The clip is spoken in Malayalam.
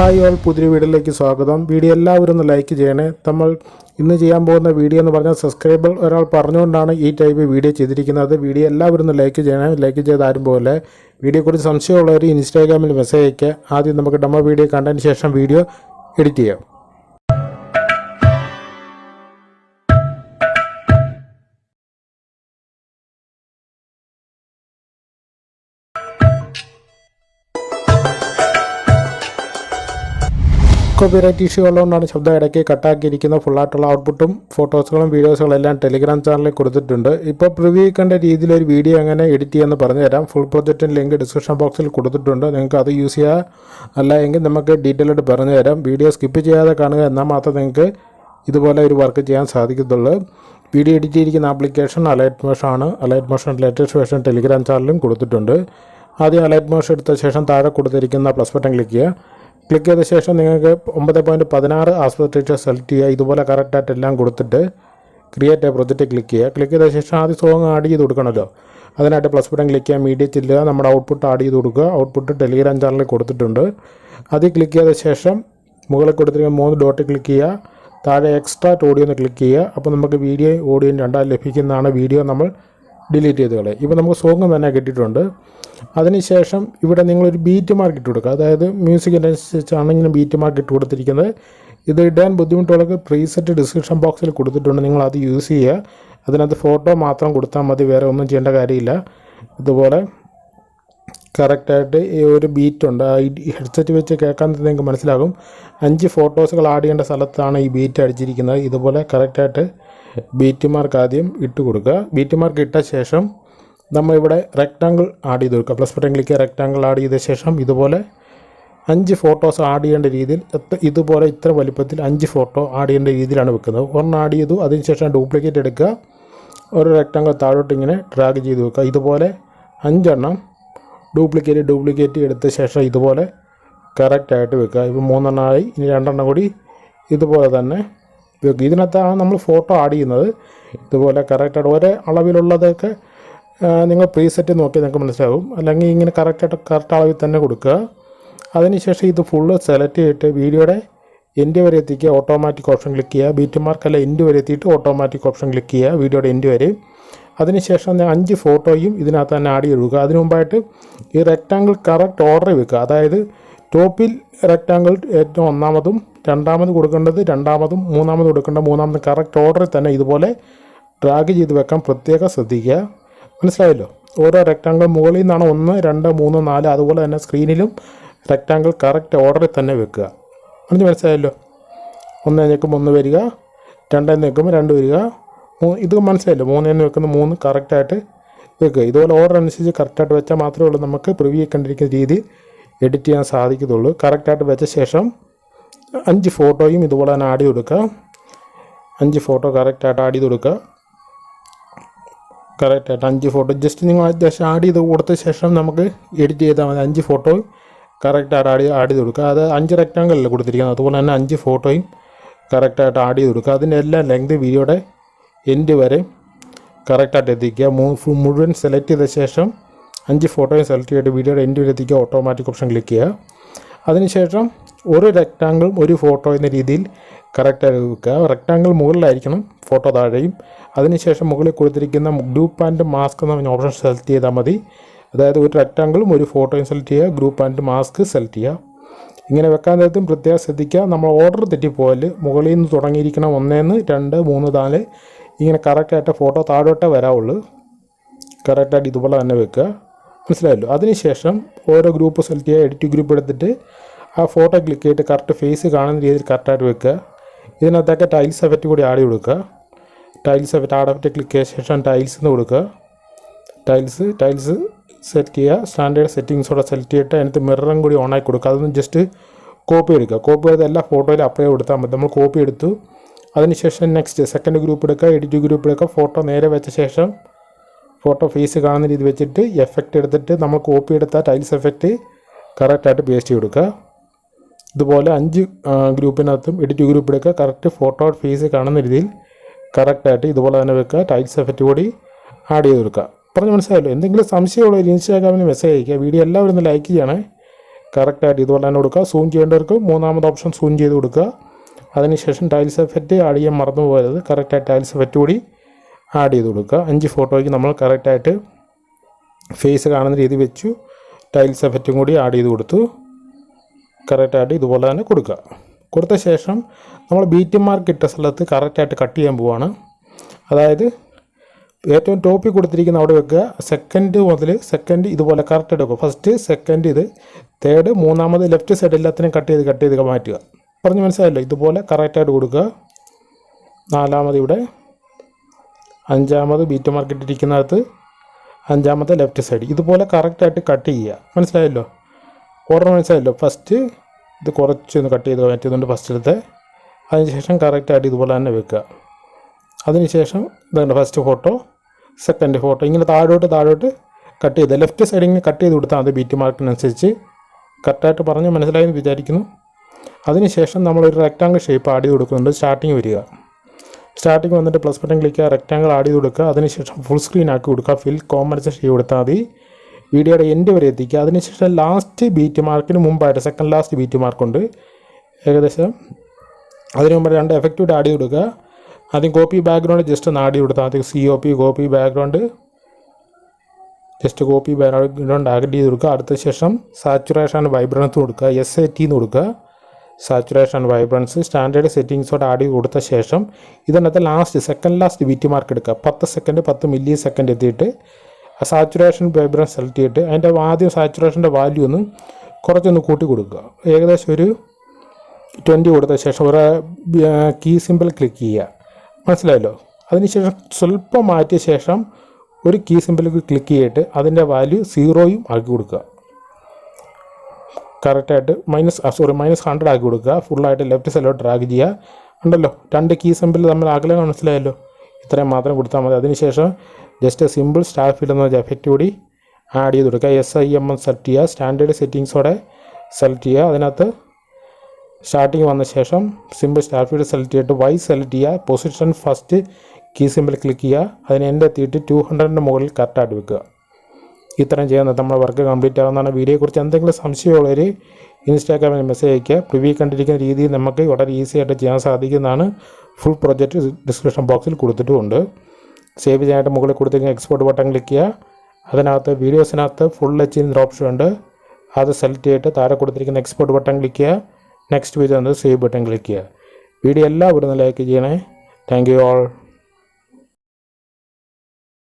ഹായ് ഓൾ പുതിയ വീഡിയോയിലേക്ക് സ്വാഗതം. വീഡിയോ എല്ലാവരും ഒന്ന് ലൈക്ക് ചെയ്യണേ. നമ്മൾ ഇന്ന് ചെയ്യാൻ പോകുന്ന വീഡിയോ എന്ന് പറഞ്ഞാൽ സബ്സ്ക്രൈബർ ഒരാൾ പറഞ്ഞുകൊണ്ടാണ് ഈ ടൈപ്പ് വീഡിയോ ചെയ്തിരിക്കുന്നത്. വീഡിയോ എല്ലാവരും ഒന്ന് ലൈക്ക് ചെയ്യണേ. ലൈക്ക് ചെയ്ത് ആരും പോലെ വീഡിയോയെക്കുറിച്ച് സംശയമുള്ളവർ ഇൻസ്റ്റാഗ്രാമിൽ മെസ്സേജ് അയയ്ക്കുക. ആദ്യം നമുക്ക് ഡമ്മ വീഡിയോ കണ്ടതിന് ശേഷം വീഡിയോ എഡിറ്റ് ചെയ്യാം. കോപ്പിറൈറ്റ് ഇഷ്യൂ ഉള്ളതുകൊണ്ടാണ് ശബ്ദം ഇടയ്ക്ക് കട്ടാക്കിയിരിക്കുന്ന ഫുള്ളായിട്ടുള്ള ഔട്ട്പുട്ടും ഫോട്ടോസുകളും വീഡിയോസുകളും എല്ലാം ടെലിഗ്രാം ചാനലിൽ കൊടുത്തിട്ടുണ്ട്. ഇപ്പോൾ പ്രിവ്യൂ കണ്ട രീതിയിൽ ഒരു വീഡിയോ എങ്ങനെ എഡിറ്റ് ചെയ്യാമെന്ന് പറഞ്ഞു തരാം ഫുൾ പ്രൊജക്റ്റിന്റെ ലിങ്ക് ഡിസ്ക്രിപ്ഷൻ ബോക്സിൽ കൊടുത്തിട്ടുണ്ട്. നിങ്ങൾക്ക് അത് യൂസ് ചെയ്യുക അല്ല എങ്കിൽ നമുക്ക് ഡീറ്റെയിൽ ആയിട്ട് പറഞ്ഞു തരാം വീഡിയോ സ്കിപ്പ് ചെയ്യാതെ കാണുക എന്നാൽ മാത്രം നിങ്ങൾക്ക് ഇതുപോലെ ഒരു വർക്ക് ചെയ്യാൻ സാധിക്കത്തുള്ളൂ. വീഡിയോ എഡിറ്റ് ചെയ്തിരിക്കുന്ന ആപ്ലിക്കേഷൻ അലൈറ്റ് മോഷൻ ആണ്. Alight Motion latest version Telegram ചാനലിലും കൊടുത്തിട്ടുണ്ട്. ആദ്യം അലൈറ്റ് മോഷൻ എടുത്ത ശേഷം താഴെ കൊടുത്തിരിക്കുന്ന പ്ലസ് ബട്ടൺ ക്ലിക്ക് ചെയ്യുക. ക്ലിക്ക് ചെയ്ത ശേഷം നിങ്ങൾക്ക് ഒമ്പത് പോയിന്റ് പതിനാറ് ആസ്പത്രിച്ച് സെലക്ട് ചെയ്യുക. ഇതുപോലെ കറക്റ്റായിട്ട് എല്ലാം കൊടുത്തിട്ട് ക്രിയേറ്റ് എ പ്രൊജക്റ്റ് ക്ലിക്ക് ചെയ്യുക. ക്ലിക്ക് ചെയ്ത ശേഷം ആദ്യം സോങ് ആഡ് ചെയ്ത് കൊടുക്കണമല്ലോ. അതിനായിട്ട് പ്ലസ് ബട്ടൺ ക്ലിക്ക് ചെയ്യുക മീഡിയ ചെല്ലുക. നമ്മുടെ ഔട്ട്പുട്ട് ആഡ് ചെയ്ത് കൊടുക്കുക. ഔട്ട്പുട്ട് ടെലിഗ്രാം ചാനലിൽ കൊടുത്തിട്ടുണ്ട്. അതിൽ ക്ലിക്ക് ചെയ്ത ശേഷം മുകളിൽ കൊടുത്തിരിക്കുന്ന മൂന്ന് ഡോട്ട് ക്ലിക്ക് ചെയ്യുക. താഴെ എക്സ്ട്രാ ഓഡിയോ എന്ന് ക്ലിക്ക് ചെയ്യുക. അപ്പോൾ നമുക്ക് വീഡിയോ ഓഡിയോ രണ്ടായി ലഭിക്കുന്നതാണ്. വീഡിയോ നമ്മൾ ഡിലീറ്റ് ചെയ്ത് കളയും ഇപ്പോൾ നമുക്ക് സോങ് തന്നെ കിട്ടിയിട്ടുണ്ട്. അതിനുശേഷം ഇവിടെ നിങ്ങളൊരു ബീറ്റ് മാർക്ക് ഇട്ട് കൊടുക്കുക. അതായത് മ്യൂസിക്കിനനുസരിച്ചാണ് ഇങ്ങനെ ബീറ്റ് മാർക്ക് ഇട്ട് കൊടുത്തിരിക്കുന്നത്. ഇത് ഇടാൻ ബുദ്ധിമുട്ടുള്ളവർക്ക് പ്രീസെറ്റ് ഡിസ്ക്രിപ്ഷൻ ബോക്സിൽ കൊടുത്തിട്ടുണ്ട്. നിങ്ങൾ അത് യൂസ് ചെയ്യുക. അതിനകത്ത് ഫോട്ടോ മാത്രം കൊടുത്താൽ മതി. വേറെ ഒന്നും ചെയ്യേണ്ട കാര്യമില്ല. ഇതുപോലെ കറക്റ്റായിട്ട് ഈ ഒരു ബീറ്റ് ഉണ്ട്. ആ ഈ ഹെഡ്സെറ്റ് വെച്ച് കേൾക്കാൻ നിങ്ങൾക്ക് മനസ്സിലാകും. അഞ്ച് ഫോട്ടോസുകൾ ആഡ് ചെയ്യേണ്ട സ്ഥലത്താണ് ഈ ബീറ്റ് അടിച്ചിരിക്കുന്നത്. ഇതുപോലെ കറക്റ്റായിട്ട് ബീറ്റ് മാർക്ക് ആദ്യം ഇട്ട് കൊടുക്കുക ബീറ്റ് മാർക്ക് ഇട്ട ശേഷം നമ്മൾ ഇവിടെ റെക്റ്റാങ്കിൾ ആഡ് ചെയ്ത് കൊടുക്കുക. Plus button click rectangle add ചെയ്ത ശേഷം ഇതുപോലെ അഞ്ച് ഫോട്ടോസ് ആഡ് ചെയ്യേണ്ട രീതിയിൽ ഇതുപോലെ ഇത്ര വലിപ്പത്തിൽ അഞ്ച് ഫോട്ടോ ആഡ് ചെയ്യേണ്ട രീതിയിലാണ് വെക്കുന്നത്. ഒരെണ്ണം ആഡ് ചെയ്തു. അതിനുശേഷം ഡ്യൂപ്ലിക്കേറ്റ് എടുക്കുക. ഒരു റെക്റ്റാങ്കിൾ താഴോട്ട് ഇങ്ങനെ ഡ്രാഗ് ചെയ്ത് വെക്കുക. ഇതുപോലെ അഞ്ചെണ്ണം ഡ്യൂപ്ലിക്കേറ്റ് ഡ്യൂപ്ലിക്കേറ്റ് എടുത്ത ശേഷം ഇതുപോലെ കറക്റ്റായിട്ട് വെക്കുക. ഇപ്പോൾ മൂന്നെണ്ണമായി ഇനി രണ്ടെണ്ണം കൂടി ഇതുപോലെ തന്നെ വെക്കുക ഇതിനകത്താണ് നമ്മൾ ഫോട്ടോ ആഡ് ചെയ്യുന്നത്. ഇതുപോലെ കറക്റ്റായിട്ട് ഒരേ അളവിലുള്ളതൊക്കെ നിങ്ങൾ പ്രീസെറ്റ് നോക്കി നിങ്ങൾക്ക് മനസ്സിലാകും അല്ലെങ്കിൽ ഇങ്ങനെ കറക്റ്റായിട്ട് കറക്റ്റ് അളവിൽ തന്നെ കൊടുക്കുക. അതിനുശേഷം ഇത് ഫുള്ള് സെലക്ട് ചെയ്തിട്ട് വീഡിയോയുടെ എൻഡ് വരെ എത്തിക്കുക. ഓട്ടോമാറ്റിക് ഓപ്ഷൻ ക്ലിക്ക് ചെയ്യുക. ബീറ്റ് മാർക്ക് അല്ല എൻഡ് വരെ എത്തിയിട്ട് ഓട്ടോമാറ്റിക് ഓപ്ഷൻ ക്ലിക്ക് ചെയ്യുക വീഡിയോയുടെ എൻഡ് വരെ. അതിനുശേഷം ഞാൻ അഞ്ച് ഫോട്ടോയും ഇതിനകത്ത് തന്നെ ആഡ് ചെയ്ത് അതിനു മുമ്പായിട്ട് ഈ റെക്റ്റാങ്കിൾ കറക്റ്റ് ഓർഡർ വെക്കുക. അതായത് ടോപ്പിൽ റെക്റ്റാങ്കിൾ ഏറ്റവും ഒന്നാമതും രണ്ടാമത് കൊടുക്കേണ്ടത് രണ്ടാമതും മൂന്നാമത് കൊടുക്കേണ്ട മൂന്നാമത് കറക്റ്റ് ഓർഡറിൽ തന്നെ ഇതുപോലെ ഡ്രാഗ് ചെയ്ത് വെക്കാൻ പ്രത്യേകം ശ്രദ്ധിക്കുക. മനസ്സിലായല്ലോ? ഓരോ റെക്റ്റാങ്കിൾ മുകളിൽ നിന്നാണ് ഒന്ന് രണ്ട് മൂന്ന് നാല് അതുപോലെ തന്നെ സ്ക്രീനിലും റെക്റ്റാങ്കിൾ കറക്റ്റ് ഓർഡറിൽ തന്നെ വെക്കുക. എനിക്ക് മനസ്സിലായല്ലോ? ഒന്ന് നിൽക്കുമ്പോൾ ഒന്ന് വരിക. രണ്ടെന്ന് നിൽക്കുമ്പോൾ രണ്ട് വരിക. ഇത് മനസ്സിലായല്ലോ? മൂന്നെന്ന് വെക്കുന്ന മൂന്ന് കറക്റ്റായിട്ട് വെക്കുക. ഇതുപോലെ ഓർഡർ അനുസരിച്ച് കറക്റ്റായിട്ട് വെച്ചാൽ മാത്രമേ ഉള്ളൂ നമുക്ക് പ്രിവ്യൂ കണ്ടിരിക്കുന്ന രീതിയിൽ എഡിറ്റ് ചെയ്യാൻ സാധിക്കത്തുള്ളൂ. കറക്റ്റായിട്ട് വെച്ച ശേഷം അഞ്ച് ഫോട്ടോയും ഇതുപോലെ തന്നെ ആഡ് ചെയ്ത് കൊടുക്കുക. അഞ്ച് ഫോട്ടോ കറക്റ്റായിട്ട് ആഡ് ചെയ്ത് കൊടുക്കുക. കറക്റ്റായിട്ട് അഞ്ച് ഫോട്ടോ ജസ്റ്റ് നിങ്ങൾ അത്യാവശ്യം ആഡ് ചെയ്ത് കൊടുത്ത ശേഷം നമുക്ക് എഡിറ്റ് ചെയ്താൽ മതി. അഞ്ച് ഫോട്ടോ കറക്റ്റായിട്ട് ആഡ് ആഡ് ചെയ്ത് കൊടുക്കുക. അത് അഞ്ച് റെക്റ്റാങ്കിളിൽ കൊടുത്തിരിക്കുന്നത്? അതുപോലെ തന്നെ അഞ്ച് ഫോട്ടോയും കറക്റ്റായിട്ട് ആഡ് ചെയ്ത് കൊടുക്കുക. അതിന്റെ എല്ലാ ലെങ്ത് വീഡിയോയുടെ എൻഡ് വരെ കറക്റ്റായിട്ട് എത്തിക്കുക. മുഴുവൻ സെലക്ട് ചെയ്ത ശേഷം അഞ്ച് ഫോട്ടോയും സെലക്ട് ചെയ്തിട്ട് വീഡിയോയുടെ എൻഡ് വരെ എത്തിക്കുക. ഓട്ടോമാറ്റിക് ഓപ്ഷൻ ക്ലിക്ക് ചെയ്യുക. അതിനുശേഷം ഒരു റെക്റ്റാങ്കിളും ഒരു ഫോട്ടോ എന്ന രീതിയിൽ കറക്റ്റായി വെക്കുക. റെക്റ്റാങ്കിൾ മുകളിലായിരിക്കണം ഫോട്ടോ താഴെയും. അതിനുശേഷം മുകളിൽ കൊടുത്തിരിക്കുന്ന ഗ്രൂപ്പ് ആൻഡ് മാസ്ക് എന്ന ഓപ്ഷൻ സെലക്ട് ചെയ്താൽ മതി. അതായത് ഒരു റെക്റ്റാങ്കിളും ഒരു ഫോട്ടോയും സെലക്ട് ചെയ്യുക ഗ്രൂപ്പ് ആൻഡ് മാസ്ക് സെലക്ട് ചെയ്യുക. ഇങ്ങനെ വെക്കാൻ നേരത്തും പ്രത്യേകം ശ്രദ്ധിക്കുക. നമ്മൾ ഓർഡർ തെറ്റിപ്പോയാൽ മുകളിൽ നിന്ന് തുടങ്ങിയിരിക്കണം ഒന്നേന്ന് രണ്ട് മൂന്ന് നാല് ഇങ്ങനെ കറക്റ്റായിട്ട് ഫോട്ടോ താഴോട്ടേ വരാവുള്ളൂ. കറക്റ്റായിട്ട് ഇതുപോലെ തന്നെ വെക്കുക. മനസ്സിലായല്ലോ? അതിനുശേഷം ഓരോ ഗ്രൂപ്പ് സെലക്ട് ചെയ്യുക. എഡിറ്റ് ഗ്രൂപ്പ് എടുത്തിട്ട് ആ ഫോട്ടോ ക്ലിക്ക് ചെയ്തിട്ട് കറക്റ്റ് ഫേസ് കാണുന്ന രീതിയിൽ കറക്റ്റായിട്ട് വെക്കുക. ഇതിനകത്തൊക്കെ ടൈൽസ് എഫക്റ്റ് കൂടി ആഡ് കൊടുക്കുക. Tiles effect add effect click ചെയ്ത ശേഷം ടൈൽസ് എന്ന് കൊടുക്കുക. ടൈൽസ് ടൈൽസ് സെറ്റ് ചെയ്യുക. സ്റ്റാൻഡേർഡ് സെറ്റിങ്സോടെ സെലക്ട് ചെയ്തിട്ട് അതിനകത്ത് മിററും കൂടി ഓണാക്കി കൊടുക്കുക. അതൊന്ന് ജസ്റ്റ് കോപ്പി എടുക്കുക. കോപ്പി ചെയ്ത് എല്ലാ ഫോട്ടോയിലും അപ്ലൈ കൊടുത്താൽ മതി. നമ്മൾ കോപ്പി എടുത്തു. അതിനുശേഷം നെക്സ്റ്റ് സെക്കൻഡ് ഗ്രൂപ്പ് എടുക്കുക. എഡിറ്റ് ഗ്രൂപ്പ് എടുക്കുക. ഫോട്ടോ നേരെ വെച്ച ശേഷം ഫോട്ടോ ഫേസ് കാണുന്ന രീതി വെച്ചിട്ട് എഫക്റ്റ് എടുത്തിട്ട് നമ്മൾ കോപ്പി എടുത്ത ടൈൽസ് എഫക്റ്റ് കറക്റ്റായിട്ട് പേസ്റ്റ് ചെയ്ത് കൊടുക്കുക. ഇതുപോലെ അഞ്ച് ഗ്രൂപ്പിനകത്തും എഡിറ്റ് ഗ്രൂപ്പ് എടുക്കുക. കറക്റ്റ് ഫോട്ടോ ഫേസ് കാണുന്ന രീതിയിൽ കറക്റ്റായിട്ട് ഇതുപോലെ തന്നെ വെക്കുക. ടൈൽസ് എഫക്റ്റ് കൂടി ആഡ് ചെയ്ത് കൊടുക്കുക. പറഞ്ഞ് മനസ്സിലായല്ലോ? എന്തെങ്കിലും സംശയമുള്ള ഇൻസ്റ്റാഗ്രാമിൽ മെസ്സേജ് അയക്കുക. വീഡിയോ എല്ലാവരും ഒന്ന് ലൈക്ക് ചെയ്യണേ. കറക്റ്റായിട്ട് ഇതുപോലെ തന്നെ കൊടുക്കുക. സൂം ചെയ്യേണ്ടവർക്ക് മൂന്നാമത് ഓപ്ഷൻ സൂം ചെയ്ത് കൊടുക്കുക. അതിനുശേഷം ടൈൽസ് എഫക്റ്റ് ആഡ് ചെയ്യാൻ മറന്നു പോകരുത്. കറക്റ്റായിട്ട് ടൈൽസ് എഫക്റ്റ് കൂടി ആഡ് ചെയ്ത് കൊടുക്കുക. അഞ്ച് ഫോട്ടോയ്ക്ക് നമ്മൾ കറക്റ്റായിട്ട് ഫേസ് കാണുന്ന രീതി വെച്ചു. ടൈൽസ് എഫക്റ്റും കൂടി ആഡ് ചെയ്ത് കൊടുത്തു. കറക്റ്റായിട്ട് ഇതുപോലെ തന്നെ കൊടുക്കുക. കൊടുത്ത ശേഷം നമ്മൾ ബീറ്റ് മാർക്ക് ഇട്ട സ്ഥലത്ത് കറക്റ്റായിട്ട് കട്ട് ചെയ്യാൻ പോവാണ്. അതായത് ഏറ്റവും ടോപ്പിൽ കൊടുത്തിരിക്കുന്ന അവിടെ വെക്കുക. സെക്കൻഡ് മുതൽ സെക്കൻഡ് ഇതുപോലെ കറക്റ്റ് എടുക്കുക. ഫസ്റ്റ് സെക്കൻഡ് ഇത് തേർഡ് മൂന്നാമത് ലെഫ്റ്റ് സൈഡ് എല്ലാത്തിനും കട്ട് ചെയ്ത് കട്ട് ചെയ്ത് മാറ്റുക. പറഞ്ഞ് മനസ്സിലായല്ലോ? ഇതുപോലെ കറക്റ്റായിട്ട് കൊടുക്കുക. നാലാമത് ഇവിടെ അഞ്ചാമത് ബീറ്റ് മാർക്ക് ഇട്ടിരിക്കുന്നിടത്ത് അഞ്ചാമത്തെ ലെഫ്റ്റ് സൈഡ് ഇതുപോലെ കറക്റ്റായിട്ട് കട്ട് ചെയ്യുക. മനസ്സിലായല്ലോ? ഓർഡർ മനസ്സിലായല്ലോ ഫസ്റ്റ് ഇത് കുറച്ചൊന്ന് കട്ട് ചെയ്ത് മാറ്റിയതുകൊണ്ട് ഫസ്റ്റിലത്തെ അതിനുശേഷം കറക്റ്റായിട്ട് ഇതുപോലെ തന്നെ വെക്കുക. അതിനുശേഷം ഇതാണ് ഫസ്റ്റ് ഫോട്ടോ സെക്കൻഡ് ഫോട്ടോ ഇങ്ങനെ താഴോട്ട് താഴോട്ട് കട്ട് ചെയ്ത് ലെഫ്റ്റ് സൈഡിൽ കട്ട് ചെയ്ത് കൊടുത്താൽ മതി ബീറ്റ് മാർക്കിനനുസരിച്ച് കറക്റ്റായിട്ട് പറഞ്ഞ് മനസ്സിലായെന്ന് വിചാരിക്കുന്നു. അതിനുശേഷം നമ്മളൊരു റെക്റ്റാങ്കിൾ ഷേപ്പ് ആഡ് ചെയ്ത് കൊടുക്കുന്നുണ്ട്. സ്റ്റാർട്ടിങ് വരിക. സ്റ്റാർട്ടിങ് വന്നിട്ട് പ്ലസ് ബട്ടൺ ക്ലിക്ക് ചെയ്യുക റെക്റ്റാങ്കിൾ ആഡ് ചെയ്ത് കൊടുക്കുക. അതിനുശേഷം ഫുൾ സ്ക്രീൻ ആക്കി കൊടുക്കുക. ഫിൽ കോമൻസ് ചെയ്ത് കൊടുത്താൽ മതി. വീഡിയോയുടെ എൻഡ് വരെ എത്തിക്കുക. അതിനുശേഷം ലാസ്റ്റ് ബീറ്റ് മാർക്കിന് മുമ്പായിട്ട് സെക്കൻഡ് ലാസ്റ്റ് ബീറ്റ് മാർക്കുണ്ട് ഏകദേശം അതിന് മുമ്പ് രണ്ട് എഫക്റ്റീവ് ആഡ് കൊടുക്കുക ആദ്യം കോപ്പി ബാക്ക്ഗ്രൗണ്ട് ജസ്റ്റ് ഒന്ന് ആഡ് കൊടുത്താൽ ആദ്യം C O P copy background just copy background add ചെയ്ത് കൊടുക്കുക. അടുത്ത ശേഷം സാച്ചുറേഷൻ വൈബ്രൻസ് കൊടുക്കുക. എസ് എ ടി എന്ന് കൊടുക്കുക. സാച്ചുറേഷൻ വൈബ്രൻസ് സ്റ്റാൻഡേർഡ് സെറ്റിങ്സോട് ആഡ് ചെയ്ത് കൊടുത്ത ശേഷം ഇതിനകത്ത് last second last beat mark എടുക്കുക. പത്ത് സെക്കൻഡ് പത്ത് മില്ലി സെക്കൻഡ് എത്തിയിട്ട് സാച്ചുറേഷൻ വൈബ്രൻസ് സെലക്ട് ചെയ്തിട്ട് അതിന്റെ ആദ്യം സാച്ചുറേഷന്റെ വാല്യൂ ഒന്ന് കുറച്ചൊന്ന് കൂട്ടി കൊടുക്കുക. ഏകദേശം ഒരു ട്വന്റി കൊടുത്ത ശേഷം ഒരു കീ സിമ്പിൾ ക്ലിക്ക് ചെയ്യുക. മനസ്സിലായല്ലോ? അതിനുശേഷം സ്വല്പം മാറ്റിയ ശേഷം ഒരു കീ സിമ്പിൾ ക്ലിക്ക് ചെയ്തിട്ട് അതിന്റെ വാല്യൂ സീറോയും ആക്കി കൊടുക്കുക. കറക്റ്റായിട്ട് മൈനസ് സോറി മൈനസ് ഹൺഡ്രഡ് ആക്കി കൊടുക്കുക. ഫുള്ളായിട്ട് ലെഫ്റ്റ് സൈഡിലോട്ട് ഡ്രാഗ് ചെയ്യുക. ഉണ്ടല്ലോ? രണ്ട് കീ സിമ്പിൾ തമ്മിൽ അകലെ മനസ്സിലായല്ലോ? ഇത്രയും മാത്രം കൊടുത്താൽ മതി. അതിനുശേഷം ജസ്റ്റ് സിമ്പിൾ സ്റ്റാർ ഫീൽഡ് എന്ന എഫക്റ്റ് കൂടി ആഡ് ചെയ്ത് കൊടുക്കുക. S I M M select ചെയ്യുക. സ്റ്റാൻഡേർഡ് സെറ്റിങ്സോടെ സെലക്ട് ചെയ്യുക. അതിനകത്ത് സ്റ്റാർട്ടിങ് വന്ന ശേഷം സിമ്പിൾ സ്റ്റാർ ഫീൽഡ് സെലക്ട് ചെയ്തിട്ട് വൈ സെലക്ട് ചെയ്യുക. Position first key simple click ചെയ്യുക. അതിന് എന്റെ എത്തിയിട്ട് ടു ഹൺഡ്രഡിന്റെ മുകളിൽ കറക്റ്റായിട്ട് വെക്കുക. ഇത്രയും ചെയ്യുന്നത് നമ്മുടെ വർക്ക് കംപ്ലീറ്റ് ആകുന്നതാണ് വീഡിയോയെക്കുറിച്ച് എന്തെങ്കിലും സംശയമുള്ളവർ ഇൻസ്റ്റാഗ്രാമിൽ മെസ്സേജ് അയയ്ക്കുക. പ്രിവ്യൂ കണ്ടിരിക്കുന്ന രീതിയിൽ നമുക്ക് വളരെ ഈസി ആയിട്ട് ചെയ്യാൻ സാധിക്കുന്നതാണ്. ഫുൾ പ്രൊജക്റ്റ് ഡിസ്ക്രിപ്ഷൻ ബോക്സിൽ കൊടുത്തിട്ടുമുണ്ട്. സേവ് ചെയ്യാനായിട്ട് മുകളിൽ കൊടുത്തിരിക്കുന്ന എക്സ്പോർട്ട് ബട്ടൺ ക്ലിക്ക് ചെയ്യുക. അതിനകത്ത് വീഡിയോസിനകത്ത് ഫുൾ എച്ച് എന്നൊരു ഓപ്ഷൻ ഉണ്ട്. അത് സെലക്ട് ചെയ്തിട്ട് താഴെ കൊടുത്തിരിക്കുന്ന എക്സ്പോർട്ട് ബട്ടൺ ക്ലിക്ക് ചെയ്യുക. നെക്സ്റ്റ് വീഡിയോ എന്നത് സേവ് ബട്ടൺ ക്ലിക്ക് ചെയ്യുക. വീഡിയോ എല്ലാവരും ലൈക്ക് ചെയ്യണേ. Thank you all